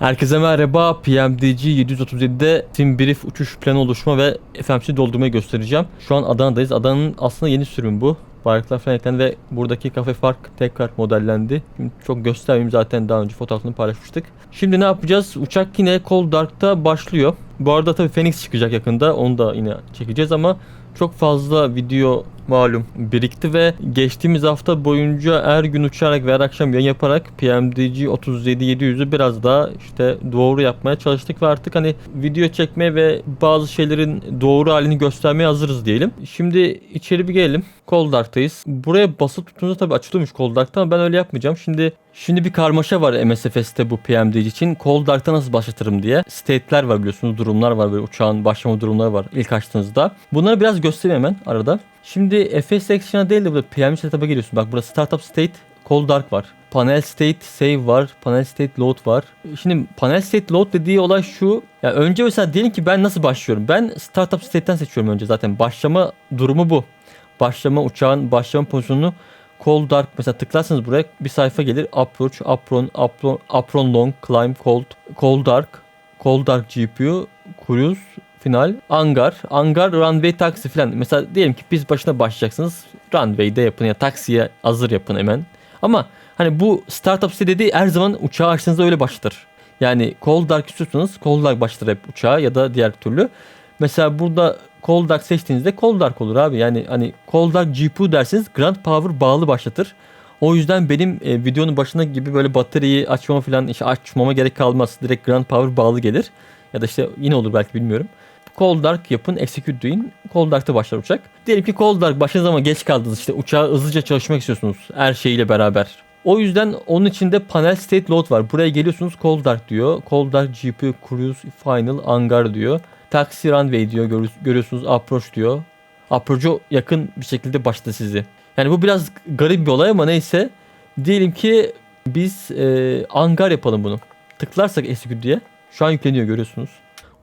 Herkese merhaba. PMDG 737'de Team Brief uçuş planı oluşma ve FMC doldurmayı göstereceğim. Şu an Adana'dayız. Adana'nın aslında yeni sürümü bu. Bayraklar falan eklendi ve buradaki kafe fark tekrar modellendi. Şimdi çok göstermeyeyim zaten daha önce fotoğrafını paylaşmıştık. Şimdi ne yapacağız? Uçak yine Cold Dark'ta başlıyor. Bu arada tabii Phoenix çıkacak yakında. Onu da yine çekeceğiz ama çok fazla video malum birikti ve geçtiğimiz hafta boyunca her gün uçarak ve her akşam yayın yaparak PMDG 37700'ü biraz daha işte doğru yapmaya çalıştık ve artık hani video çekmeye ve bazı şeylerin doğru halini göstermeye hazırız diyelim. Şimdi içeri bir gelelim. Cold Dark'tayız. Buraya basılı tutunca tabii açılıyormuş Cold Dark'ta ama ben öyle yapmayacağım. Şimdi Şimdi bir karmaşa var MSFS'te bu PMDG için. Cold Dark'ta nasıl başlatırım diye. State'ler var biliyorsunuz. Durumlar var böyle uçağın başlama durumları var ilk açtığınızda. Bunları biraz göstereyim hemen arada. Şimdi FS Action'a değil de burada PMDG setup'a geliyorsun. Bak burada Startup State, Cold Dark var. Panel State Save var. Panel State Load var. Şimdi Panel State Load dediği olay şu. Ya önce mesela diyelim ki ben nasıl başlıyorum? Ben Startup State'ten seçiyorum önce zaten. Başlama durumu bu. Başlama uçağın başlama pozisyonunu Cold Dark mesela tıklarsanız buraya bir sayfa gelir. Approach, Apron, Apron, Apron Long, Climb, Cold, Cold Dark, Cold Dark GPU, Cruise, Final, Angar, Angar, Runway Taxi falan. Mesela diyelim ki biz başına başlayacaksınız. Runway'de yapın ya taksiye hazır yapın hemen. Ama hani bu startup site dediği her zaman uçağı açtığınızda öyle başlatır. Yani Cold Dark istiyorsanız Cold Dark başlatır hep uçağı ya da diğer türlü. Mesela burada Cold Dark seçtiğinizde Cold Dark olur abi. Yani hani Cold Dark GPU derseniz Grand Power bağlı başlatır. O yüzden benim e, videonun başına gibi böyle bataryayı açmama falan işte açmama gerek kalmaz. Direkt Grand Power bağlı gelir. Ya da işte yine olur belki bilmiyorum. Cold Dark yapın, execute deyin. Cold Dark'ta başlar uçak. Diyelim ki Cold Dark başladığınız ama geç kaldınız işte uçağı hızlıca çalışmak istiyorsunuz her şeyiyle beraber. O yüzden onun içinde panel state load var. Buraya geliyorsunuz Cold Dark diyor. Cold Dark GPU Cruise Final Angar diyor. Taxi Runway diyor görü- görüyorsunuz approach diyor. Approach'a yakın bir şekilde başladı sizi. Yani bu biraz garip bir olay ama neyse. Diyelim ki biz e, Angar yapalım bunu. Tıklarsak execute diye. Şu an yükleniyor görüyorsunuz.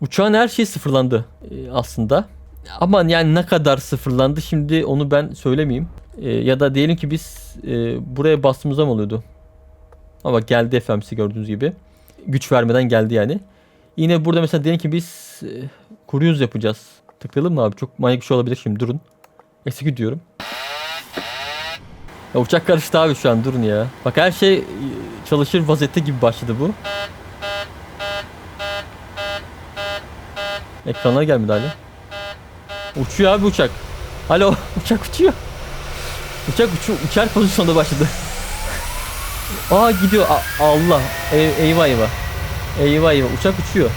Uçağın her şeyi sıfırlandı e, aslında. Ama yani ne kadar sıfırlandı şimdi onu ben söylemeyeyim. E, ya da diyelim ki biz e, buraya bastığımızda mı oluyordu? Ama geldi FMC gördüğünüz gibi. Güç vermeden geldi yani. Yine burada mesela diyelim ki biz e, yapacağız. Tıklayalım mı abi? Çok manyak bir şey olabilir şimdi durun. Execute diyorum. Ya uçak karıştı abi şu an durun ya. Bak her şey çalışır vaziyette gibi başladı bu. Ekranlara gelmedi hala. Uçuyor abi uçak. Alo uçak uçuyor. Uçak uçu uçar pozisyonda başladı. Aa gidiyor. A- Allah. Ey- eyvah eyvah. Eyvah eyvah. Uçak uçuyor.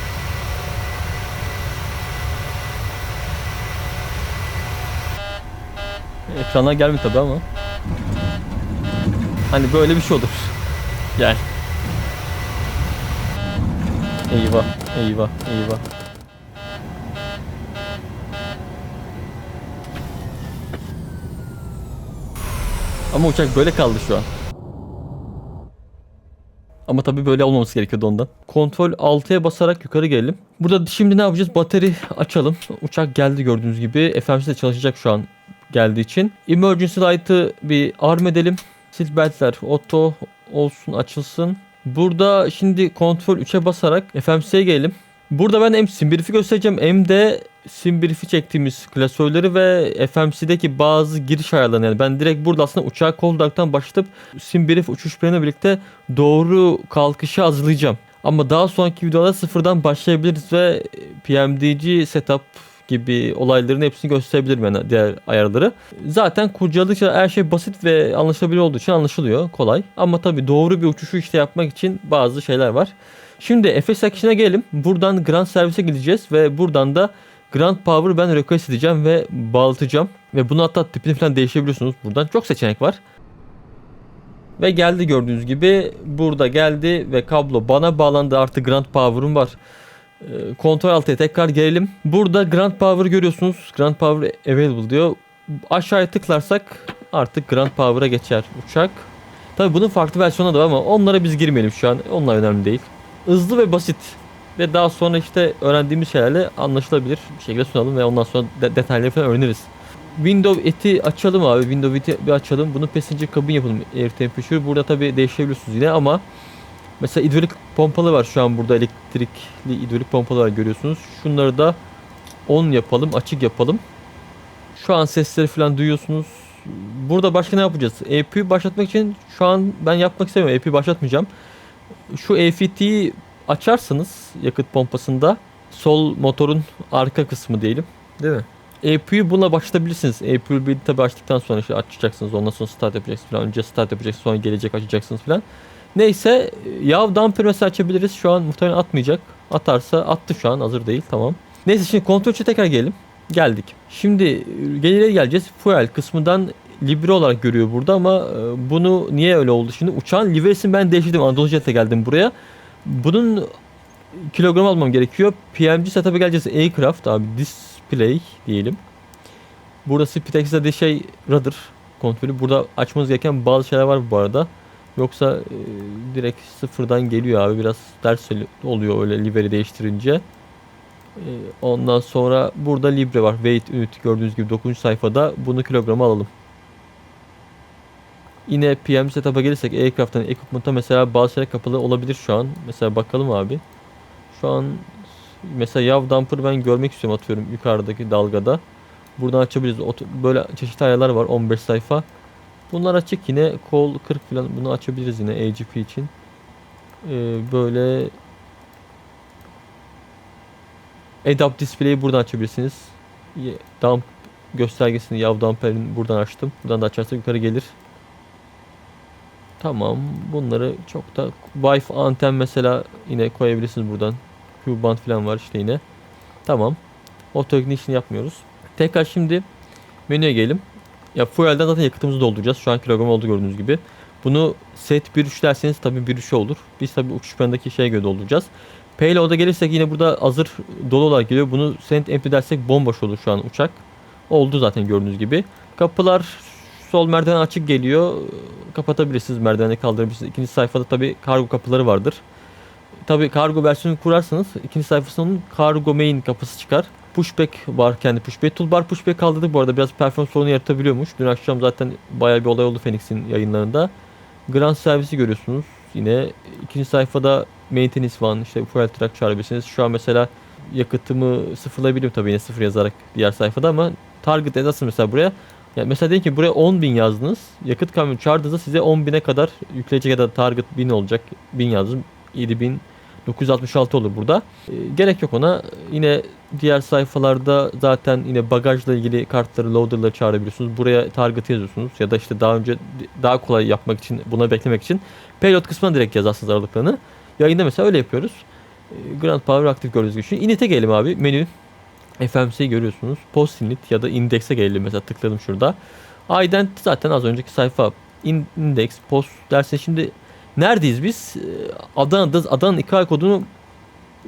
Ekrana gelmiyor tabi ama. Hani böyle bir şey olur. Gel. Eyvah, eyvah, eyvah. Ama uçak böyle kaldı şu an. Ama tabii böyle olmaması gerekiyordu ondan. Kontrol 6'ya basarak yukarı gelelim. Burada şimdi ne yapacağız? Bateri açalım. Uçak geldi gördüğünüz gibi. FMC de çalışacak şu an geldiği için. Emergency light'ı bir arm edelim. Seatbeltler auto olsun açılsın. Burada şimdi kontrol 3'e basarak FMC'ye gelelim. Burada ben hem Simbrief'i göstereceğim hem de Simbrief'i çektiğimiz klasörleri ve FMC'deki bazı giriş ayarlarını yani ben direkt burada aslında uçağı Colddark'tan başlatıp Simbrief uçuş planıyla birlikte doğru kalkışı hazırlayacağım. Ama daha sonraki videoda sıfırdan başlayabiliriz ve PMDG setup gibi olayların hepsini gösterebilirim yani diğer ayarları. Zaten kurcaladıkça her şey basit ve anlaşılabilir olduğu için anlaşılıyor kolay. Ama tabii doğru bir uçuşu işte yapmak için bazı şeyler var. Şimdi FS Action'a gelelim. Buradan Grand Service'e gideceğiz ve buradan da Grand Power ben request edeceğim ve bağlatacağım. Ve bunu hatta tipini falan değişebiliyorsunuz buradan. Çok seçenek var. Ve geldi gördüğünüz gibi burada geldi ve kablo bana bağlandı artık Grand Power'ım var. Ee, Kontrol altıya tekrar gelelim. Burada Grand Power görüyorsunuz. Grand Power available diyor. Aşağıya tıklarsak artık Grand Power'a geçer uçak. Tabi bunun farklı versiyonu da var ama onlara biz girmeyelim şu an. Onlar önemli değil. Hızlı ve basit. Ve daha sonra işte öğrendiğimiz şeylerle anlaşılabilir bir şekilde sunalım ve ondan sonra de- detayları falan öğreniriz. Window eti açalım abi. Window eti bir açalım. Bunu passenger cabin yapalım. Air temperature. Burada tabi değiştirebiliyorsunuz yine ama Mesela hidrolik pompalı var şu an burada elektrikli hidrolik pompalı var görüyorsunuz. Şunları da 10 yapalım, açık yapalım. Şu an sesleri falan duyuyorsunuz. Burada başka ne yapacağız? EP'yi başlatmak için şu an ben yapmak istemiyorum. EP'yi başlatmayacağım. Şu EFT'yi açarsanız yakıt pompasında sol motorun arka kısmı diyelim. Değil mi? EP'yi buna başlatabilirsiniz. EP'yi bir tabi açtıktan sonra işte açacaksınız. Ondan sonra start yapacaksınız falan. Önce start yapacaksınız sonra gelecek açacaksınız falan. Neyse yav damper mesela açabiliriz. Şu an muhtemelen atmayacak. Atarsa attı şu an hazır değil tamam. Neyse şimdi kontrol için tekrar gelelim. Geldik. Şimdi gelire geleceğiz. Fuel kısmından libre olarak görüyor burada ama e, bunu niye öyle oldu şimdi? Uçağın livresini ben değiştirdim. Anadolu Jet'e geldim buraya. Bunun kilogram almam gerekiyor. PMG setup'a geleceğiz. Aircraft abi display diyelim. Burada Spitex'de dediği şey rudder kontrolü. Burada açmanız gereken bazı şeyler var bu arada. Yoksa e, direkt sıfırdan geliyor abi. Biraz ders oluyor öyle liveri değiştirince. E, ondan sonra burada libre var. Weight unit gördüğünüz gibi 9. sayfada. Bunu kilograma alalım. Yine PM setup'a gelirsek aircraft'tan equipment'a mesela bazı şeyler kapalı olabilir şu an. Mesela bakalım abi. Şu an mesela yav dumper ben görmek istiyorum atıyorum yukarıdaki dalgada. Buradan açabiliriz. Böyle çeşitli ayarlar var 15 sayfa. Bunlar açık yine kol 40 falan bunu açabiliriz yine AGP için. Ee, böyle Adapt display'i buradan açabilirsiniz. Dump göstergesini yav dumper'in buradan açtım. Buradan da açarsa yukarı gelir. Tamam. Bunları çok da Wi-Fi anten mesela yine koyabilirsiniz buradan. Q-band falan var işte yine. Tamam. Auto ignition yapmıyoruz. Tekrar şimdi menüye gelelim. Ya fuel'den zaten yakıtımızı dolduracağız. Şu an kilogram oldu gördüğünüz gibi. Bunu set 1.3 derseniz tabii 1.3 olur. Biz tabii uçuş planındaki şeye göre dolduracağız. Payload'a gelirsek yine burada hazır dolu olarak geliyor. Bunu send empty dersek bomboş olur şu an uçak. Oldu zaten gördüğünüz gibi. Kapılar sol merdiven açık geliyor. Kapatabilirsiniz merdiveni kaldırabilirsiniz. İkinci sayfada tabii kargo kapıları vardır. Tabii kargo versiyonu kurarsanız ikinci sayfasının kargo main kapısı çıkar. Pushback var kendi pushback. Toolbar pushback kaldırdı bu arada biraz performans sorunu yaratabiliyormuş. Dün akşam zaten bayağı bir olay oldu Phoenix'in yayınlarında. Grand servisi görüyorsunuz. Yine ikinci sayfada maintenance falan işte fuel truck çağırabilirsiniz. Şu an mesela yakıtımı sıfırlayabilirim tabii yine sıfır yazarak diğer sayfada ama target edasın mesela buraya. Yani mesela diyelim ki buraya 10.000 yazdınız. Yakıt kamyonu çağırdığınızda size 10.000'e kadar yükleyecek ya da target 1000 olacak. 1000 yazdım. 7000 966 olur burada. E, gerek yok ona. Yine diğer sayfalarda zaten yine bagajla ilgili kartları, loader'ları çağırabiliyorsunuz. Buraya target yazıyorsunuz ya da işte daha önce daha kolay yapmak için, buna beklemek için payload kısmına direkt yazarsınız aralıklarını. Yayında mesela öyle yapıyoruz. E, Grand Power aktif gördüğünüz gibi. Şimdi init'e gelelim abi. Menü FMC'yi görüyorsunuz. Post init ya da index'e gelelim mesela tıkladım şurada. Ident zaten az önceki sayfa. Index, post derse şimdi Neredeyiz biz? Ee, Adana'da Adana'nın IKA kodunu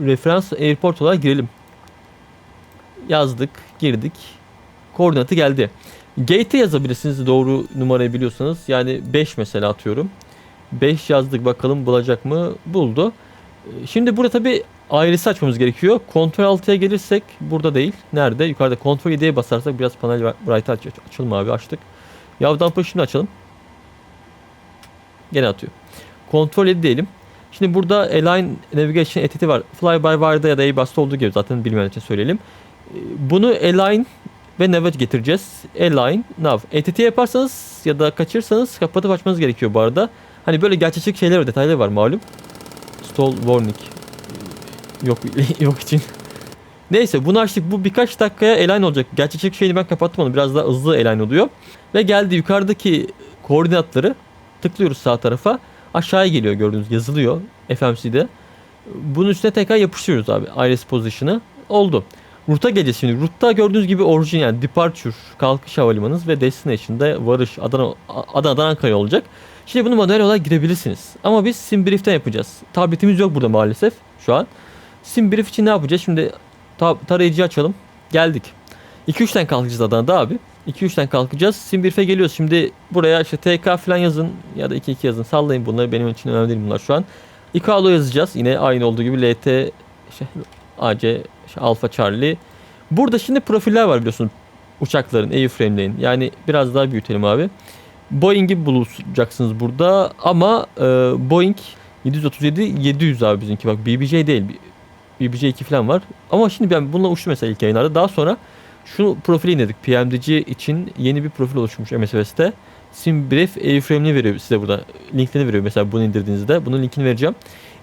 referans airport olarak girelim. Yazdık, girdik. Koordinatı geldi. Gate'e yazabilirsiniz doğru numarayı biliyorsanız. Yani 5 mesela atıyorum. 5 yazdık bakalım bulacak mı? Buldu. Ee, şimdi burada tabi ayrısı açmamız gerekiyor. Kontrol 6'ya gelirsek burada değil. Nerede? Yukarıda kontrol 7'ye basarsak biraz panel bright'ı aç açalım abi açtık. Yavdan şimdi açalım. Gene atıyor. Kontrol edi diyelim. Şimdi burada Align Navigation etiti var. Fly by wire'da ya da Airbus'ta olduğu gibi zaten bilmeyen için söyleyelim. Ee, bunu Align ve Navigate getireceğiz. Align, Nav. Etiti yaparsanız ya da kaçırsanız kapatıp açmanız gerekiyor bu arada. Hani böyle gerçekçi şeyler ve detaylar var malum. Stall warning. Ee, yok yok için. Neyse bunu açtık. Bu birkaç dakikaya align olacak. Gerçekçi şeyini ben kapattım onu. Biraz daha hızlı align oluyor. Ve geldi yukarıdaki koordinatları tıklıyoruz sağ tarafa aşağıya geliyor gördüğünüz yazılıyor FMC'de. Bunun üstüne tekrar yapıştırıyoruz abi iris position'ı. Oldu. Ruta şimdi. Rutta gördüğünüz gibi orijin yani departure, kalkış havalimanınız ve destination'da varış Adana, Adana'dan Ankara'ya olacak. Şimdi bunu manuel olarak girebilirsiniz. Ama biz SimBrief'ten yapacağız. Tabletimiz yok burada maalesef şu an. SimBrief için ne yapacağız? Şimdi tarayıcı açalım. Geldik. 2-3'ten kalkacağız Adana'da abi. 2-3'ten kalkacağız. Simbirfe geliyoruz. Şimdi buraya işte TK falan yazın ya da 2-2 yazın. Sallayın bunları. Benim için önemli değil bunlar şu an. İKALO yazacağız. Yine aynı olduğu gibi LT işte, AC Alfa Charlie. Burada şimdi profiller var biliyorsun uçakların, airframe'lerin. Yani biraz daha büyütelim abi. Boeing'i bulacaksınız burada ama e, Boeing 737 700 abi bizimki bak BBJ değil. BBJ 2 falan var. Ama şimdi ben bununla uçtum mesela ilk yayınlarda. Daha sonra şu profili indirdik. PMDC için yeni bir profil oluşmuş MSFS'te. SimBrief Airframe'ini veriyor size burada. Linklerini veriyor mesela bunu indirdiğinizde. Bunun linkini vereceğim.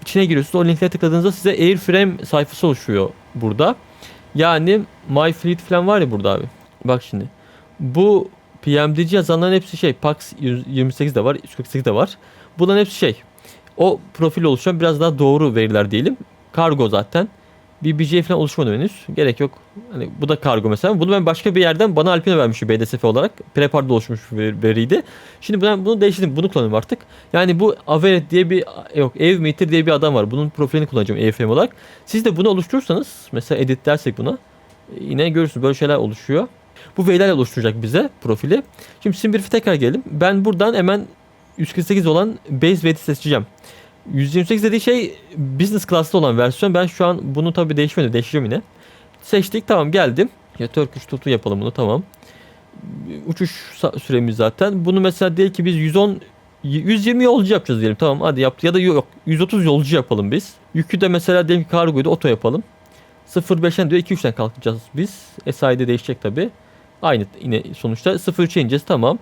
İçine giriyorsunuz. O linklere tıkladığınızda size Airframe sayfası oluşuyor burada. Yani My Fleet falan var ya burada abi. Bak şimdi. Bu PMDC yazanların hepsi şey. PAX 128 de var. 148 de var. Bunların hepsi şey. O profil oluşan biraz daha doğru veriler diyelim. Kargo zaten. BBJ falan oluşmadı henüz. Gerek yok. Hani bu da kargo mesela. Bunu ben başka bir yerden bana Alpine vermişim BDSF olarak. Prepar'da oluşmuş bir veriydi. Şimdi ben bunu değiştirdim. Bunu kullanıyorum artık. Yani bu Averet diye bir yok Avmeter diye bir adam var. Bunun profilini kullanacağım Airframe olarak. Siz de bunu oluşturursanız mesela edit dersek buna yine görürsünüz böyle şeyler oluşuyor. Bu verilerle oluşturacak bize profili. Şimdi Simbrief'e tekrar gelelim. Ben buradan hemen 148 olan base veriyi seçeceğim. 128 dediği şey business class'ta olan versiyon. Ben şu an bunu tabii değişmedi. Değişeceğim yine. Seçtik tamam geldim. Ya Turkish tutu yapalım bunu tamam. Uçuş süremiz zaten. Bunu mesela değil ki biz 110 120 yolcu yapacağız diyelim. Tamam hadi yaptı. Ya da yok 130 yolcu yapalım biz. Yükü de mesela diyelim ki kargoyu da oto yapalım. 05'ten diyor 2-3'ten kalkacağız biz. SI'de değişecek tabi. Aynı yine sonuçta 03'e ineceğiz tamam.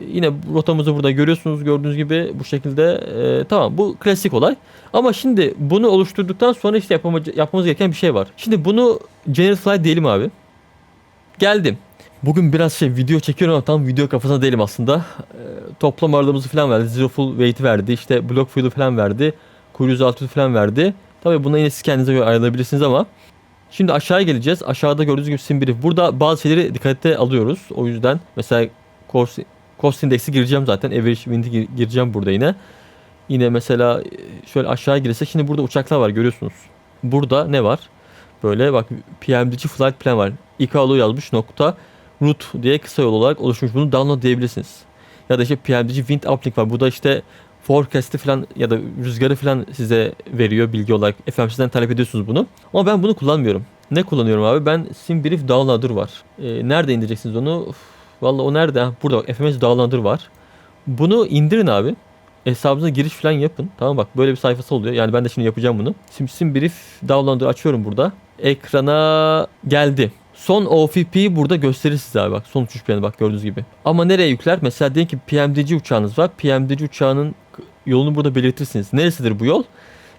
Yine rotamızı burada görüyorsunuz gördüğünüz gibi bu şekilde e, tamam bu klasik olay. Ama şimdi bunu oluşturduktan sonra işte yapamaz, yapmamız gereken bir şey var. Şimdi bunu General Fly diyelim abi. Geldim. Bugün biraz şey video çekiyorum ama tam video kafasına değilim aslında. E, toplam ağırlığımızı falan verdi. Zero full weight verdi. İşte block fuel'u falan verdi. Cruise altitude falan verdi. Tabi bunu yine siz kendinize göre ayarlayabilirsiniz ama Şimdi aşağıya geleceğiz. Aşağıda gördüğünüz gibi sim brief. Burada bazı şeyleri dikkate alıyoruz. O yüzden mesela cost, cost index'i gireceğim zaten. Average wind'i gireceğim burada yine. Yine mesela şöyle aşağıya girsek şimdi burada uçaklar var görüyorsunuz. Burada ne var? Böyle bak PMDC flight plan var. ICAO yazmış nokta root diye kısa yol olarak oluşmuş. Bunu download diyebilirsiniz. Ya da işte PMDC wind uplink var. Bu da işte forecast'i falan ya da rüzgarı falan size veriyor bilgi olarak. FMC'den talep ediyorsunuz bunu. Ama ben bunu kullanmıyorum. Ne kullanıyorum abi? Ben SimBrief Downloader var. Ee, nerede indireceksiniz onu? Uf, vallahi o nerede? Burada bak FMS Downloader var. Bunu indirin abi. Hesabınıza giriş falan yapın. Tamam bak böyle bir sayfası oluyor. Yani ben de şimdi yapacağım bunu. Sim, SimBrief Downloader açıyorum burada. Ekrana geldi. Son OFP'yi burada gösterir size abi bak. Son uçuş planı bak gördüğünüz gibi. Ama nereye yükler? Mesela diyelim ki PMDC uçağınız var. PMDC uçağının yolunu burada belirtirsiniz. Neresidir bu yol?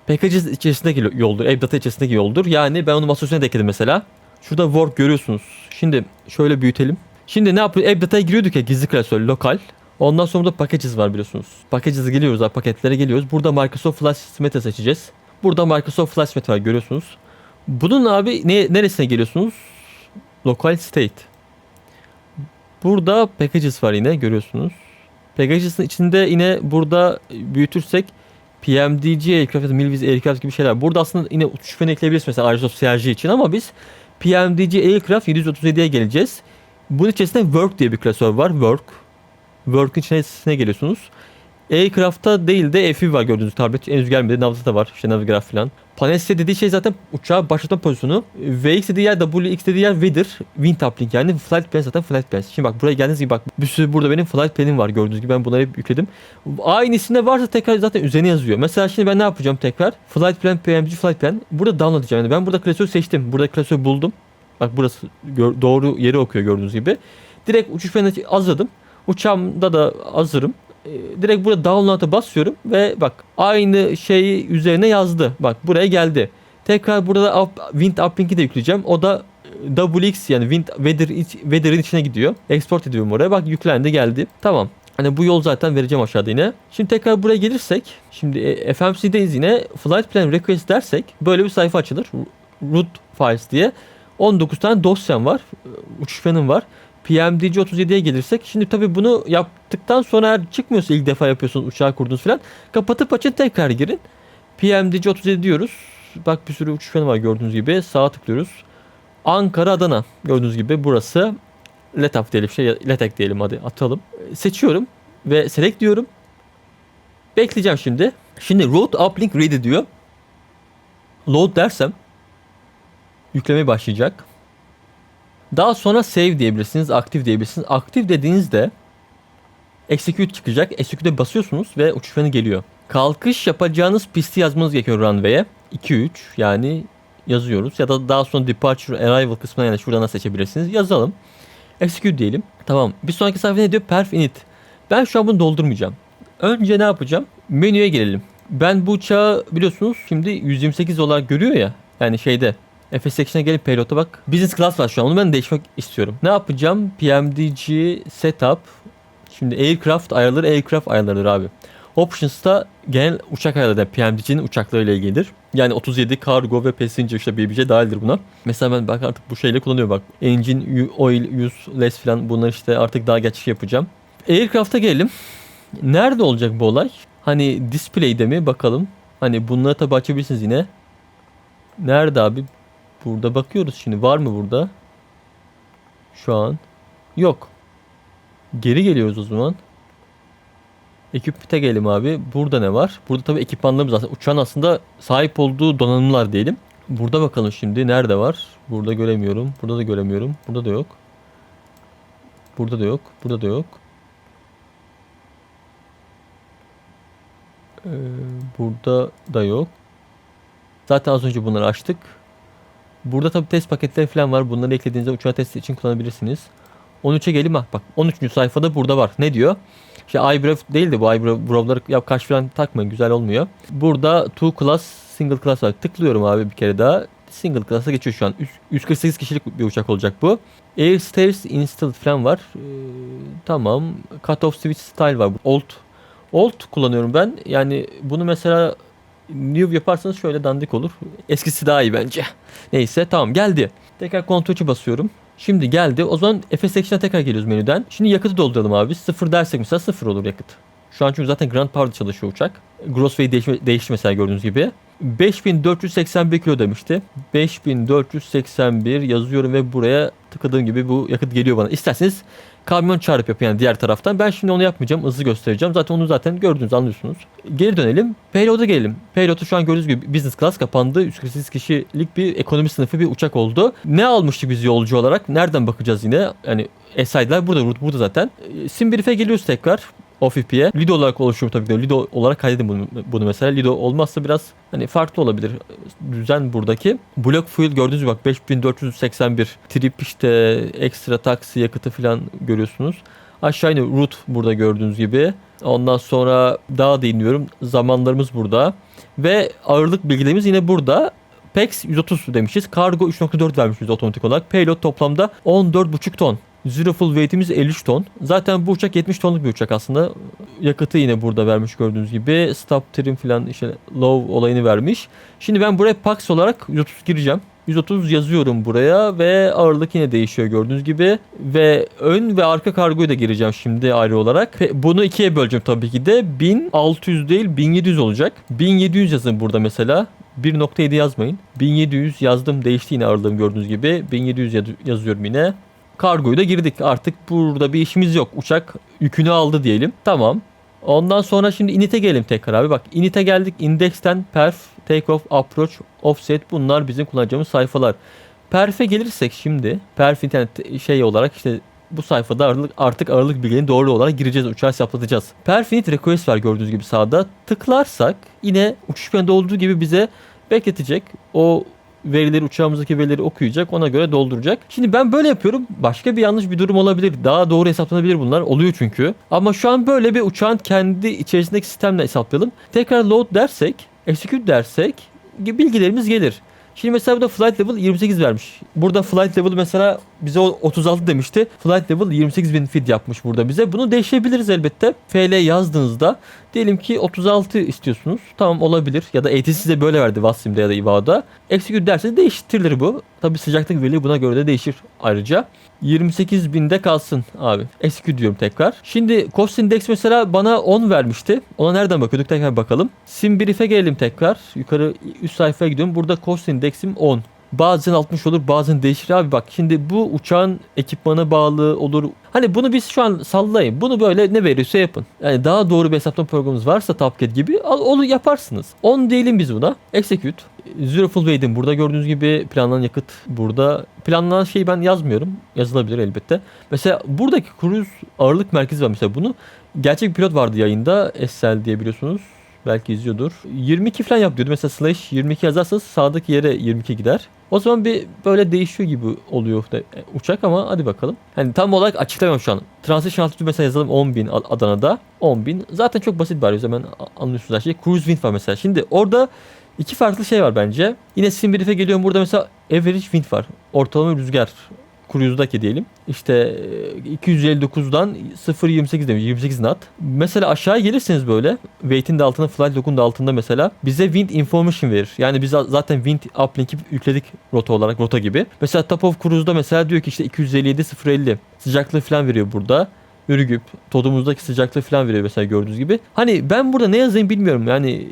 Packages içerisindeki yoldur. App data içerisindeki yoldur. Yani ben onu masa üstüne de ekledim mesela. Şurada work görüyorsunuz. Şimdi şöyle büyütelim. Şimdi ne yapıyor? App data'ya giriyorduk ya gizli klasör lokal. Ondan sonra da packages var biliyorsunuz. Packages'e geliyoruz abi paketlere geliyoruz. Burada Microsoft Flight Simulator seçeceğiz. Burada Microsoft Flight Simulator var görüyorsunuz. Bunun abi ne, neresine geliyorsunuz? Local state. Burada packages var yine görüyorsunuz. Packages'ın içinde yine burada büyütürsek PMDG aircraft Milviz aircraft gibi şeyler. Burada aslında yine uçuş freni ekleyebiliriz mesela Aerosoft CRG için ama biz PMDG aircraft 737'ye geleceğiz. Bunun içerisinde work diye bir klasör var. Work. Work'ın içerisine geliyorsunuz. Aircraft'ta değil de FV var gördüğünüz tablet. Henüz gelmedi. Navigata var. İşte Navigraph falan. Panel dediği şey zaten uçağı başlatma pozisyonu. VX dediği yer WX dediği yer weather. Wind uplink yani flight plan zaten flight plan. Şimdi bak buraya geldiğiniz gibi bak bir sürü burada benim flight plan'im var gördüğünüz gibi ben bunları hep yükledim. Aynı isimde varsa tekrar zaten üzerine yazıyor. Mesela şimdi ben ne yapacağım tekrar? Flight plan PMG flight plan. Burada download edeceğim. Yani ben burada klasörü seçtim. Burada klasörü buldum. Bak burası doğru yeri okuyor gördüğünüz gibi. Direkt uçuş planı hazırladım. Uçağımda da hazırım. E, direkt burada download'a basıyorum ve bak aynı şeyi üzerine yazdı. Bak buraya geldi. Tekrar burada up, wind uplink'i de yükleyeceğim. O da e, WX yani wind weather weather'ın içine gidiyor. Export ediyorum oraya. Bak yüklendi geldi. Tamam. Hani bu yol zaten vereceğim aşağıda yine. Şimdi tekrar buraya gelirsek, şimdi e, FMC'deyiz yine. Flight plan request dersek böyle bir sayfa açılır. Root files diye. 19 tane dosyam var. Uçuş planım var. PMDC 37'ye gelirsek şimdi tabii bunu yaptıktan sonra eğer çıkmıyorsa ilk defa yapıyorsunuz uçağı kurdunuz falan kapatıp açın tekrar girin. PMDC 37 diyoruz. Bak bir sürü uçuş planı var gördüğünüz gibi. Sağa tıklıyoruz. Ankara Adana gördüğünüz gibi burası LETAF diyelim şey LETEK diyelim hadi atalım. Seçiyorum ve select diyorum. Bekleyeceğim şimdi. Şimdi route uplink ready diyor. Load dersem yüklemeye başlayacak. Daha sonra save diyebilirsiniz, aktif diyebilirsiniz. Aktif dediğinizde execute çıkacak. Execute'e basıyorsunuz ve uçuş freni geliyor. Kalkış yapacağınız pisti yazmanız gerekiyor runway'e. 2-3 yani yazıyoruz. Ya da daha sonra departure arrival kısmına yani şuradan da seçebilirsiniz. Yazalım. Execute diyelim. Tamam. Bir sonraki sayfa ne diyor? Perf init. Ben şu an bunu doldurmayacağım. Önce ne yapacağım? Menüye gelelim. Ben bu uçağı biliyorsunuz şimdi 128 olarak görüyor ya. Yani şeyde Efes Section'a gelip payload'a bak. Business class var şu an. Onu ben değişmek istiyorum. Ne yapacağım? PMDG setup. Şimdi aircraft ayarları aircraft ayarlarıdır abi. Options'ta genel uçak ayarları PMDG'nin uçaklarıyla ilgilidir. Yani 37 cargo ve passenger işte BBC dahildir buna. Mesela ben bak artık bu şeyle kullanıyorum bak. Engine, oil, use, less falan bunlar işte artık daha gerçek yapacağım. Aircraft'a gelelim. Nerede olacak bu olay? Hani display'de mi bakalım. Hani bunları tabi açabilirsiniz yine. Nerede abi? Burada bakıyoruz şimdi. Var mı burada? Şu an. Yok. Geri geliyoruz o zaman. Ekipte gelelim abi. Burada ne var? Burada tabii ekipmanlarımız aslında. Uçağın aslında sahip olduğu donanımlar diyelim. Burada bakalım şimdi. Nerede var? Burada göremiyorum. Burada da göremiyorum. Burada da yok. Burada da yok. Burada da yok. Ee, burada da yok. Zaten az önce bunları açtık. Burada tabi test paketleri falan var. Bunları eklediğinizde uçağı test için kullanabilirsiniz. 13'e gelin bak bak. 13. sayfada burada var. Ne diyor? İşte iBrev değil de bu iBrev'ları yap kaç falan takmayın. Güzel olmuyor. Burada two class single class var. Tıklıyorum abi bir kere daha. Single class'a geçiyor şu an. 148 kişilik bir uçak olacak bu. Air Stairs installed falan var. Ee, tamam. Cut off switch style var. Old Old kullanıyorum ben. Yani bunu mesela new yaparsanız şöyle dandik olur. Eskisi daha iyi bence. Neyse tamam geldi. Tekrar kontrolü basıyorum. Şimdi geldi. O zaman Efes Section'a tekrar geliyoruz menüden. Şimdi yakıtı dolduralım abi. Sıfır dersek mesela sıfır olur yakıt. Şu an çünkü zaten Grand Power'da çalışıyor uçak. Gross weight değişti, değişti mesela gördüğünüz gibi. 5481 kilo demişti. 5481 yazıyorum ve buraya tıkladığım gibi bu yakıt geliyor bana. İsterseniz kamyon çarp yapın yani diğer taraftan. Ben şimdi onu yapmayacağım. Hızlı göstereceğim. Zaten onu zaten gördünüz anlıyorsunuz. Geri dönelim. Payload'a gelelim. Payload'u şu an gördüğünüz gibi business class kapandı. 148 kişilik bir ekonomi sınıfı bir uçak oldu. Ne almıştı biz yolcu olarak? Nereden bakacağız yine? Yani SID'ler burada, burada zaten. Simbrief'e geliyoruz tekrar. OFP'ye. Lido olarak oluşuyor tabii ki. Lido olarak kaydedin bunu, bunu mesela. Lido olmazsa biraz hani farklı olabilir. Düzen buradaki. Block fuel gördüğünüz gibi bak 5481. Trip işte ekstra taksi yakıtı falan görüyorsunuz. Aşağı iniyor. Root burada gördüğünüz gibi. Ondan sonra daha da iniyorum. Zamanlarımız burada. Ve ağırlık bilgilerimiz yine burada. PEX 130 demişiz. Kargo 3.4 vermişiz otomatik olarak. Payload toplamda 14.5 ton. Zero full weight'imiz 53 ton. Zaten bu uçak 70 tonluk bir uçak aslında. Yakıtı yine burada vermiş gördüğünüz gibi. Stop trim falan işte low olayını vermiş. Şimdi ben buraya pax olarak 130 gireceğim. 130 yazıyorum buraya ve ağırlık yine değişiyor gördüğünüz gibi. Ve ön ve arka kargoyu da gireceğim şimdi ayrı olarak. Bunu ikiye böleceğim tabii ki de. 1600 değil 1700 olacak. 1700 yazın burada mesela. 1.7 yazmayın. 1700 yazdım değişti yine ağırlığım gördüğünüz gibi. 1700 yazıyorum yine. Kargoyu da girdik. Artık burada bir işimiz yok. Uçak yükünü aldı diyelim. Tamam. Ondan sonra şimdi init'e gelelim tekrar abi. Bak init'e geldik. Index'ten perf, take off, approach, offset bunlar bizim kullanacağımız sayfalar. Perf'e gelirsek şimdi perf internet şey olarak işte bu sayfada ağırlık, artık ağırlık bilgilerini doğru olarak gireceğiz. Uçağı hesaplatacağız. Perf init request var gördüğünüz gibi sağda. Tıklarsak yine uçuş planında olduğu gibi bize bekletecek. O verileri uçağımızdaki verileri okuyacak ona göre dolduracak. Şimdi ben böyle yapıyorum. Başka bir yanlış bir durum olabilir. Daha doğru hesaplanabilir bunlar. Oluyor çünkü. Ama şu an böyle bir uçağın kendi içerisindeki sistemle hesaplayalım. Tekrar load dersek, execute dersek bilgilerimiz gelir. Şimdi mesela burada flight level 28 vermiş. Burada flight level mesela bize 36 demişti. Flight level 28 bin feet yapmış burada bize. Bunu değişebiliriz elbette. FL yazdığınızda diyelim ki 36 istiyorsunuz. Tamam olabilir. Ya da ATC size böyle verdi Vassim'de ya da IVA'da. Execute derseniz değiştirilir bu. Tabi sıcaklık verileri buna göre de değişir ayrıca. 28 binde kalsın abi. Execute diyorum tekrar. Şimdi cost index mesela bana 10 vermişti. Ona nereden bakıyorduk tekrar bakalım. Sim brief'e gelelim tekrar. Yukarı üst sayfaya gidiyorum. Burada cost index'im 10. Bazen 60 olur bazen değişir abi bak şimdi bu uçağın ekipmana bağlı olur. Hani bunu biz şu an sallayın. Bunu böyle ne veriyorsa yapın. Yani daha doğru bir hesaplama programımız varsa Tapket gibi onu yaparsınız. 10 diyelim biz buna. Execute. Zero full weight'im burada gördüğünüz gibi planlanan yakıt burada. Planlanan şeyi ben yazmıyorum. Yazılabilir elbette. Mesela buradaki cruise ağırlık merkezi var mesela bunu. Gerçek bir pilot vardı yayında. SL diye biliyorsunuz. Belki izliyordur. 22 falan yap diyordu. Mesela slash 22 yazarsanız sağdaki yere 22 gider. O zaman bir böyle değişiyor gibi oluyor da, e, uçak ama hadi bakalım. Hani tam olarak açıklamıyorum şu an. Transition altitude mesela yazalım 10.000 Ad- Adana'da. 10.000 zaten çok basit bir arayüz hemen anlıyorsunuz her şeyi. Cruise wind var mesela. Şimdi orada iki farklı şey var bence. Yine sim brief'e geliyorum burada mesela average wind var. Ortalama rüzgar. Cruise'daki diyelim. İşte e, 259'dan 0.28 demiş. 28 knot. Mesela aşağı gelirseniz böyle weight'in de altında flight log'un da altında mesela bize wind information verir. Yani biz zaten wind uplink'i yükledik rota olarak rota gibi. Mesela top of cruise'da mesela diyor ki işte 257 0.50 sıcaklığı falan veriyor burada. Ürgüp, todumuzdaki sıcaklığı falan veriyor mesela gördüğünüz gibi. Hani ben burada ne yazayım bilmiyorum. Yani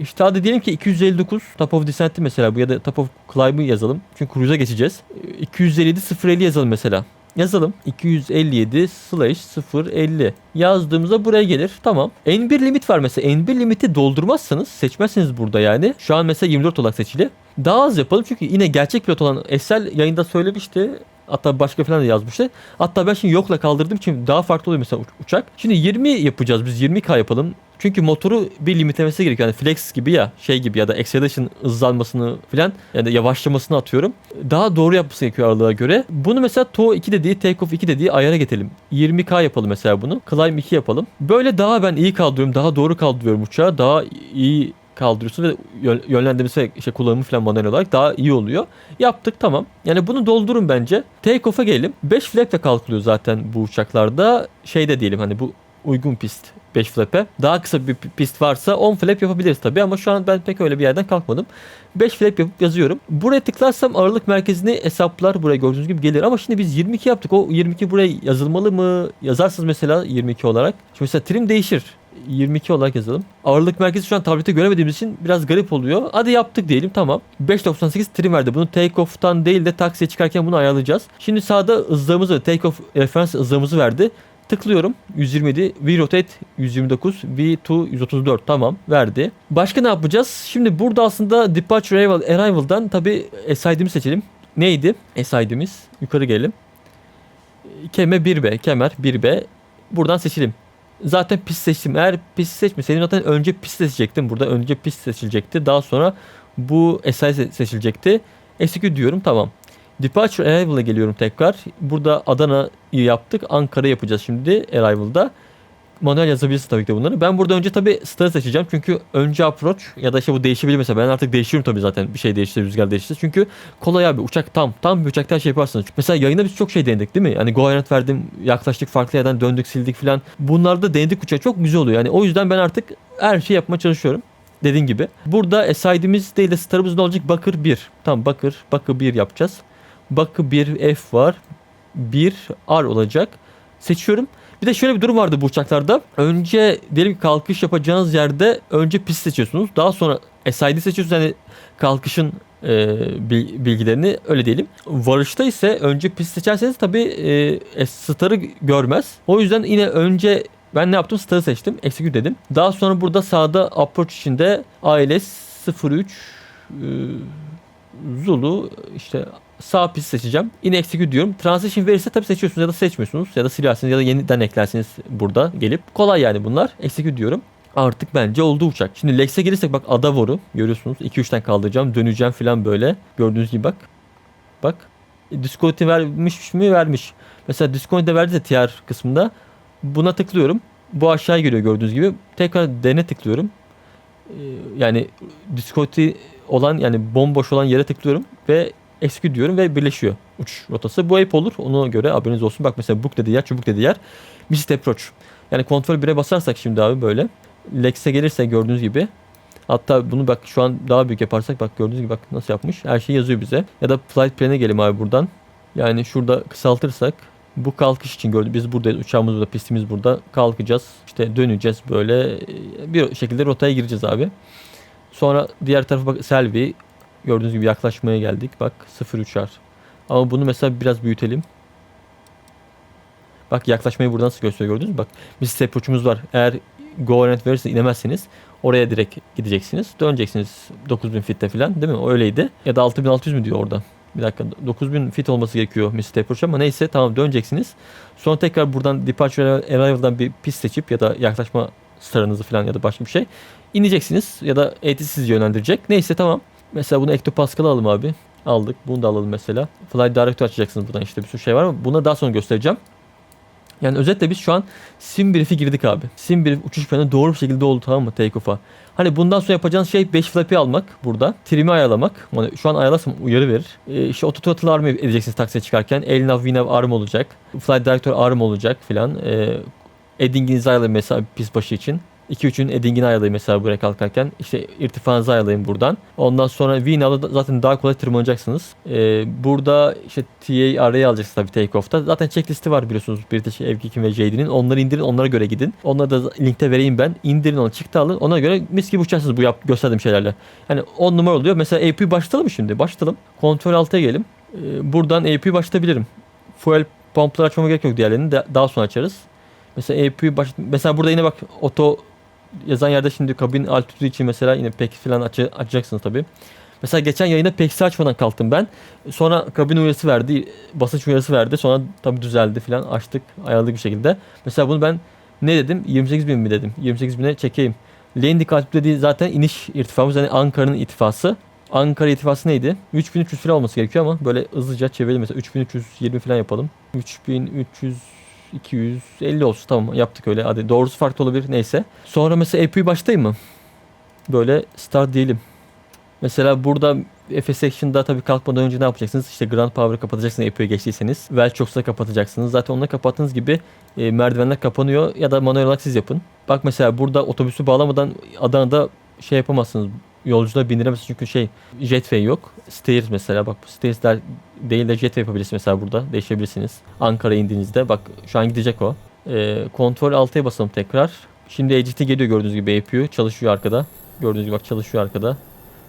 işte hadi diyelim ki 259 top of descent'i mesela bu ya da top of climb'ı yazalım. Çünkü cruise'a geçeceğiz. 257 050 yazalım mesela. Yazalım. 257 slash 050 yazdığımızda buraya gelir. Tamam. N1 limit var mesela. N1 limiti doldurmazsanız seçmezseniz burada yani. Şu an mesela 24 olarak seçili. Daha az yapalım çünkü yine gerçek pilot olan Esel yayında söylemişti. Hatta başka falan da yazmıştı. Hatta ben şimdi yokla kaldırdığım için daha farklı oluyor mesela uç- uçak. Şimdi 20 yapacağız biz 20K yapalım. Çünkü motoru bir limitlemesi gerekiyor. Yani flex gibi ya şey gibi ya da acceleration hızlanmasını falan ya da yavaşlamasını atıyorum. Daha doğru yapması gerekiyor ağırlığa göre. Bunu mesela TOW 2 dediği take off 2 dediği ayara getirelim. 20K yapalım mesela bunu. Climb 2 yapalım. Böyle daha ben iyi kaldırıyorum. Daha doğru kaldırıyorum uçağı. Daha iyi kaldırıyorsun ve yön- yönlendirmesi işte kullanımı falan manuel olarak daha iyi oluyor. Yaptık tamam. Yani bunu doldurun bence. Take off'a gelelim. 5 flap'le kalkılıyor zaten bu uçaklarda. Şeyde diyelim hani bu uygun pist 5 flap'e. Daha kısa bir pi- pist varsa 10 flap yapabiliriz tabii ama şu an ben pek öyle bir yerden kalkmadım. 5 flap yapıp yazıyorum. Buraya tıklarsam ağırlık merkezini hesaplar buraya gördüğünüz gibi gelir. Ama şimdi biz 22 yaptık. O 22 buraya yazılmalı mı? Yazarsınız mesela 22 olarak. Şimdi mesela trim değişir. 22 olarak yazalım. Ağırlık merkezi şu an tablette göremediğimiz için biraz garip oluyor. Hadi yaptık diyelim tamam. 5.98 trim verdi. Bunu take off'tan değil de taksiye çıkarken bunu ayarlayacağız. Şimdi sağda hızlarımızı take off referans hızlarımızı verdi. Tıklıyorum. 127. V-Rotate 129. V2 134. Tamam. Verdi. Başka ne yapacağız? Şimdi burada aslında Departure Arrival, Arrival'dan tabi SID'imi seçelim. Neydi? SID'imiz. Yukarı gelelim. Kemer 1B. Kemer 1B. Buradan seçelim. Zaten pist seçtim. Eğer pist seçmeseydim zaten önce pist seçecektim. Burada önce pist seçilecekti. Daha sonra bu SI se- seçilecekti. Execute diyorum. Tamam. Departure Arrival'a geliyorum tekrar. Burada Adana'yı yaptık. Ankara yapacağız şimdi Arrival'da. Manuel yazabilirsin tabii ki de bunları. Ben burada önce tabii Star'ı seçeceğim. Çünkü önce approach ya da işte bu değişebilir mesela. Ben artık değişiyorum tabii zaten. Bir şey değişti, rüzgar değişti. Çünkü kolay abi. Uçak tam. Tam bir uçakta her şey yaparsınız. Mesela yayında biz çok şey denedik değil mi? Hani go ahead verdim. Yaklaştık farklı yerden döndük sildik filan. Bunlarda denedik uçak. Çok güzel oluyor. Yani o yüzden ben artık her şeyi yapmaya çalışıyorum. Dediğin gibi. Burada SID'imiz değil de starımız ne olacak? Bakır 1. Tamam Bakır. Bakır 1 yapacağız. Bakı 1 F var. 1 R olacak. Seçiyorum. Bir de şöyle bir durum vardı bu uçaklarda. Önce diyelim ki kalkış yapacağınız yerde önce pist seçiyorsunuz. Daha sonra SID seçiyorsunuz. Yani kalkışın e, bil- bilgilerini öyle diyelim. Varışta ise önce pist seçerseniz tabii e, starı görmez. O yüzden yine önce ben ne yaptım? Star'ı seçtim. Execute dedim. Daha sonra burada sağda approach içinde ALS 03 e, Zulu işte sağ pist seçeceğim. Yine execute diyorum. Transition verirse tabii seçiyorsunuz ya da seçmiyorsunuz ya da silersiniz ya da yeniden eklersiniz burada gelip. Kolay yani bunlar. Execute diyorum. Artık bence oldu uçak. Şimdi Lex'e gelirsek bak Adavor'u görüyorsunuz. 2-3'ten kaldıracağım. Döneceğim falan böyle. Gördüğünüz gibi bak. Bak. E, Disconnect'i vermiş mi? Vermiş. Mesela Disconnect'e verdiyse TR kısmında buna tıklıyorum. Bu aşağıya geliyor gördüğünüz gibi. Tekrar dene tıklıyorum. Ee, Yani Disconnect'i olan yani bomboş olan yere tıklıyorum ve execute diyorum ve birleşiyor uç rotası. Bu hep olur. Ona göre haberiniz olsun. Bak mesela book dediği yer, çubuk dediği yer. Missed approach. Yani kontrol 1'e basarsak şimdi abi böyle. Lex'e gelirse gördüğünüz gibi. Hatta bunu bak şu an daha büyük yaparsak bak gördüğünüz gibi bak nasıl yapmış. Her şey yazıyor bize. Ya da flight plan'e gelelim abi buradan. Yani şurada kısaltırsak bu kalkış için gördük. Biz buradayız. Uçağımız burada, pistimiz burada. Kalkacağız. İşte döneceğiz böyle. Bir şekilde rotaya gireceğiz abi. Sonra diğer tarafa bak Selvi. Gördüğünüz gibi yaklaşmaya geldik. Bak 0.3'er. Ama bunu mesela biraz büyütelim. Bak yaklaşmayı buradan nasıl gösteriyor gördünüz mü? Bak bir step uçumuz var. Eğer go ahead verirse inemezseniz oraya direkt gideceksiniz. Döneceksiniz 9000 fitte falan değil mi? Öyleydi. Ya da 6600 mü diyor orada? Bir dakika 9000 fit olması gerekiyor Mr. Approach ama neyse tamam döneceksiniz. Sonra tekrar buradan Departure Arrival'dan bir pist seçip ya da yaklaşma starınızı falan ya da başka bir şey ineceksiniz ya da eğitim sizi yönlendirecek. Neyse tamam. Mesela bunu Ektopascal alalım abi. Aldık. Bunu da alalım mesela. Fly Director açacaksınız buradan işte bir sürü şey var ama buna daha sonra göstereceğim. Yani özetle biz şu an sim brief'i girdik abi. Sim brief uçuş planı doğru bir şekilde oldu tamam mı take off'a. Hani bundan sonra yapacağınız şey 5 flappy almak burada. Trim'i ayarlamak. Yani şu an ayarlasam uyarı verir. Ee, işte auto throttle arm edeceksiniz taksiye çıkarken. Elnav, Vinav arm olacak. Flight Director arm olacak filan. Ee, Edding'inizi ayarlayın mesela pis başı için. 2-3'ün eddingini ayarlayın mesela buraya kalkarken. İşte irtifanızı ayarlayın buradan. Ondan sonra VNAV'da zaten daha kolay tırmanacaksınız. Ee, burada işte TA araya alacaksınız tabii take-off'ta. Zaten checklisti var biliyorsunuz British Aviation ve JD'nin. Onları indirin onlara göre gidin. Onları da linkte vereyim ben. İndirin onu çıktı alın. Ona göre mis gibi uçarsınız bu yap gösterdiğim şeylerle. Yani 10 numara oluyor. Mesela AP başlayalım mı şimdi? Başlayalım. Kontrol altıya gelelim. Ee, buradan AP başlatabilirim. Fuel pompları açmama gerek yok diğerlerini de daha sonra açarız. Mesela AP baş... Mesela burada yine bak oto yazan yerde şimdi kabin altitude için mesela yine PEX falan açı, açacaksınız tabi. Mesela geçen yayında PEX'i açmadan kalktım ben. Sonra kabin uyarısı verdi, basınç uyarısı verdi. Sonra tabi düzeldi falan açtık ayarladık bir şekilde. Mesela bunu ben ne dedim? 28 bin mi dedim? 28 bine çekeyim. Landing altitude dediği zaten iniş irtifamız yani Ankara'nın irtifası. Ankara irtifası neydi? 3300 falan olması gerekiyor ama böyle hızlıca çevirelim mesela 3320 falan yapalım. 3300 250 olsun tamam yaptık öyle hadi doğrusu farklı olabilir neyse. Sonra mesela AP'yi başlayayım mı? Böyle start diyelim. Mesela burada FS Action'da tabii kalkmadan önce ne yapacaksınız? İşte Grand Power'ı kapatacaksınız AP'ye geçtiyseniz. Welchox'la kapatacaksınız. Zaten onunla kapattığınız gibi e, merdivenler kapanıyor ya da manuel olarak siz yapın. Bak mesela burada otobüsü bağlamadan Adana'da şey yapamazsınız. Yolculuğa bindiremezsiniz çünkü şey jetway yok. Stairs mesela bak stairs der, değil de jetway yapabilirsiniz mesela burada. Değişebilirsiniz. Ankara indiğinizde bak şu an gidecek o. Ee, kontrol 6'ya basalım tekrar. Şimdi AGT geliyor gördüğünüz gibi APU çalışıyor arkada. Gördüğünüz gibi bak çalışıyor arkada.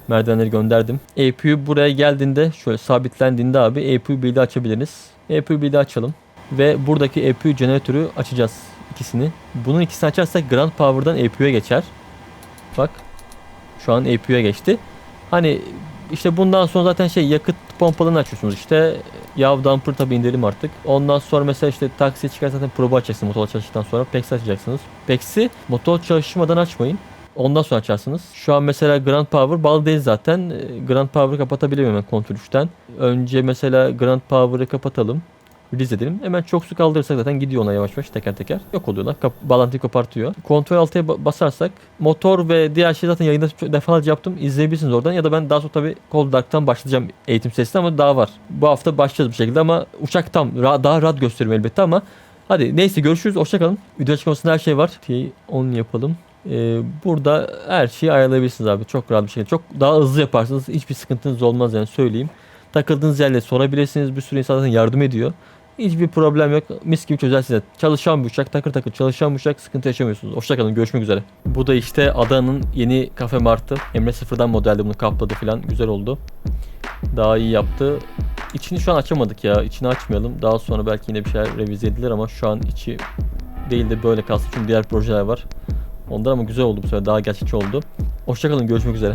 Merdivenleri gönderdim. APU buraya geldiğinde şöyle sabitlendiğinde abi APU build'i açabiliriz. APU build'i açalım. Ve buradaki APU jeneratörü açacağız ikisini. Bunun ikisini açarsak Grand Power'dan APU'ya geçer. Bak şu an APU'ya geçti. Hani işte bundan sonra zaten şey yakıt pompalarını açıyorsunuz işte. Yav dumper tabi indirelim artık. Ondan sonra mesela işte taksiye çıkar zaten proba açacaksınız motor çalıştıktan sonra. PEX açacaksınız. PEX'i motor çalışmadan açmayın. Ondan sonra açarsınız. Şu an mesela Grand Power bağlı değil zaten. Grand Power'ı kapatabilirim hemen kontrol 3'ten. Önce mesela Grand Power'ı kapatalım. Release edelim. Hemen çok su kaldırırsak zaten gidiyor ona yavaş yavaş teker teker. Yok oluyorlar. Kap bağlantıyı kopartıyor. Kontrol altıya ba- basarsak motor ve diğer şey zaten yayında defalarca yaptım. İzleyebilirsiniz oradan ya da ben daha sonra tabii Cold Dark'tan başlayacağım eğitim sesini ama daha var. Bu hafta başlayacağız bir şekilde ama uçak tam ra- daha rahat gösteririm elbette ama hadi neyse görüşürüz. Hoşçakalın. Video açıklamasında her şey var. T10 yapalım. Ee, burada her şeyi ayarlayabilirsiniz abi. Çok rahat bir şekilde. Çok daha hızlı yaparsınız. Hiçbir sıkıntınız olmaz yani söyleyeyim. Takıldığınız yerle sorabilirsiniz. Bir sürü insan zaten yardım ediyor. Hiçbir problem yok. Mis gibi çözersiniz. Çalışan bir uçak, takır takır çalışan bir uçak sıkıntı yaşamıyorsunuz. Hoşçakalın, görüşmek üzere. Bu da işte Adana'nın yeni kafe martı. Emre sıfırdan modelde bunu kapladı falan. Güzel oldu. Daha iyi yaptı. İçini şu an açamadık ya. İçini açmayalım. Daha sonra belki yine bir şeyler revize edilir ama şu an içi değil de böyle kalsın. Çünkü diğer projeler var. Ondan ama güzel oldu bu sefer. Daha gerçekçi oldu. Hoşçakalın, görüşmek üzere.